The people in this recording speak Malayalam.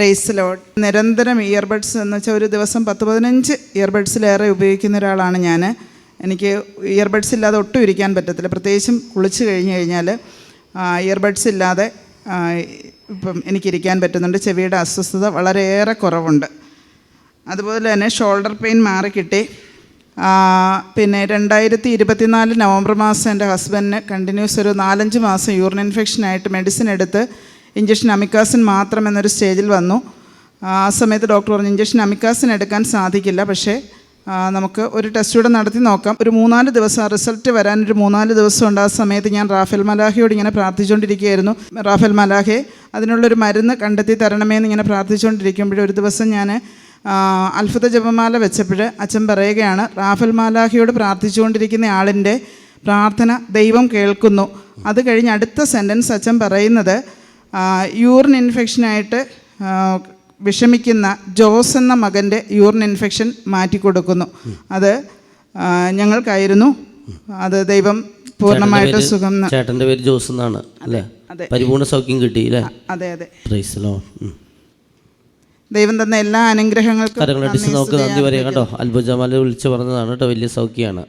പ്രൈസ് ലോഡ് നിരന്തരം ഇയർബഡ്സ് എന്ന് വെച്ചാൽ ഒരു ദിവസം പത്ത് പതിനഞ്ച് ഇയർബഡ്സിലേറെ ഉപയോഗിക്കുന്ന ഒരാളാണ് ഞാൻ എനിക്ക് ഇയർബഡ്സ് ഇല്ലാതെ ഒട്ടും ഇരിക്കാൻ പറ്റത്തില്ല. പ്രത്യേകിച്ചും കുളിച്ച് കഴിഞ്ഞ് കഴിഞ്ഞാൽ ഇയർബഡ്സ് ഇല്ലാതെ ഇപ്പം എനിക്കിരിക്കാൻ പറ്റുന്നുണ്ട്. ചെവിയുടെ അസ്വസ്ഥത വളരെയേറെ കുറവുണ്ട്. അതുപോലെ തന്നെ ഷോൾഡർ പെയിൻ മാറിക്കിട്ടി പിന്നെ രണ്ടായിരത്തി ഇരുപത്തിനാല് നവംബർ മാസം എന്റെ ഹസ്ബൻഡിന് കണ്ടിന്യൂസ് ഒരു നാലഞ്ച് മാസം യൂറിൻ ഇൻഫെക്ഷനായിട്ട് മെഡിസിൻ എടുത്ത് ഇഞ്ചക്ഷൻ അമിക്കാസിൻ മാത്രം എന്നൊരു സ്റ്റേജിൽ വന്നു. ആ സമയത്ത് ഡോക്ടർ പറഞ്ഞു ഇഞ്ചക്ഷൻ അമിക്കാസിൻ എടുക്കാൻ സാധിക്കില്ല. പക്ഷേ നമുക്ക് ഒരു ടെസ്റ്റ് കൂടെ നടത്തി നോക്കാം. ഒരു മൂന്നാൽ ദിവസം റിസൾട്ട് വരാൻ ഒരു മൂന്നാൽ ദിവസം ഉണ്ട്. ആ സമയത്ത് ഞാൻ റാഫേൽ മലാഹയോട് ഇങ്ങനെ പ്രാർത്ഥിച്ചുകൊണ്ടിരിക്കുകയായിരുന്നു. റാഫേൽ മലാഹെ അതിനുള്ളൊരു മരുന്ന് കണ്ടെത്തി തരണമേന്ന് ഇങ്ങനെ പ്രാർത്ഥിച്ചുകൊണ്ടിരിക്കുമ്പോൾ ഒരു ദിവസം ഞാൻ അത്ഭുത ജപമാല വെച്ചപ്പോൾ അച്ഛൻ പറയുകയാണ് റാഫൽ മാലാഹിയോട് പ്രാർത്ഥിച്ചുകൊണ്ടിരിക്കുന്ന ആളിന്റെ പ്രാർത്ഥന ദൈവം കേൾക്കുന്നു. അത് കഴിഞ്ഞ് അടുത്ത സെന്റൻസ് അച്ഛൻ പറയുന്നത് യൂറിൻ ഇൻഫെക്ഷനായിട്ട് വിഷമിക്കുന്ന ജോസ് എന്ന മകന്റെ യൂറിൻ ഇൻഫെക്ഷൻ മാറ്റിക്കൊടുക്കുന്നു അത് ഞങ്ങൾക്കായിരുന്നു. അത് ദൈവം പൂർണമായിട്ട് സുഖം ചേട്ടന്റെ പേര് ജോസ് എന്നാണ് അല്ലേ. പരിപൂർണ സൗഖ്യം കിട്ടി അല്ലേ? അതെ അതെ. ദൈവം തന്ന എല്ലാ അനുഗ്രഹങ്ങൾക്കും നമുക്ക് നന്ദി പറയാം കേട്ടോ. അത്ഭുതമാല വിളിച്ച് പറഞ്ഞതാണ് കേട്ടോ വലിയ സൗഖ്യമാണ്